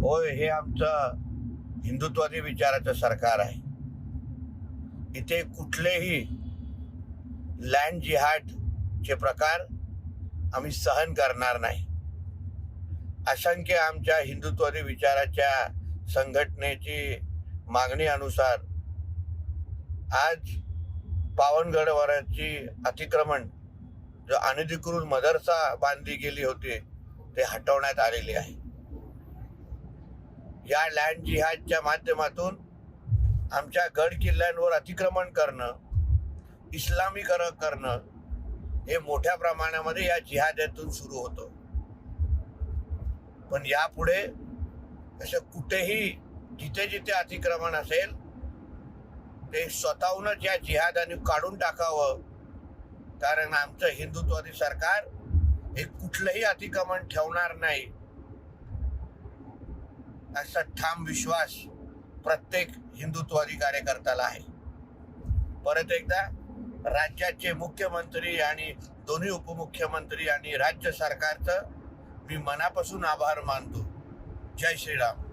होय हे आमचं हिंदुत्वादी विचाराचं सरकार आहे. इथे कुठलेही लँड जिहाडचे प्रकार आम्ही सहन करणार नाही. असंख्य आमच्या हिंदुत्वादी विचाराच्या संघटनेची मागणी अनुसार आज पावनगडवरची अतिक्रमण जो अनधिकृत मदरसा बांधली गेली होती ते हटवण्यात आलेले आहे. या लँड जिहादच्या माध्यमातून आमच्या गड किल्ल्यांवर अतिक्रमण करणं इस्लामीकरण करणं हे मोठ्या प्रमाणामध्ये या जिहाद्यातून सुरू होतं. पण यापुढे असं कुठेही जिथे जिथे अतिक्रमण असेल ते स्वतःहूनच या जिहादाने काढून टाकावं. कारण आमचं हिंदुत्वादी सरकार हे कुठलंही अतिक्रमण ठेवणार नाही. असा ठाम विश्वास प्रत्येक हिंदुत्वादी कार्यकर्त्याला आहे. परत एकदा राज्याचे मुख्यमंत्री आणि दोन्ही उपमुख्यमंत्री आणि राज्य सरकारचं मी मनापासून आभार मानतो. जय श्रीराम.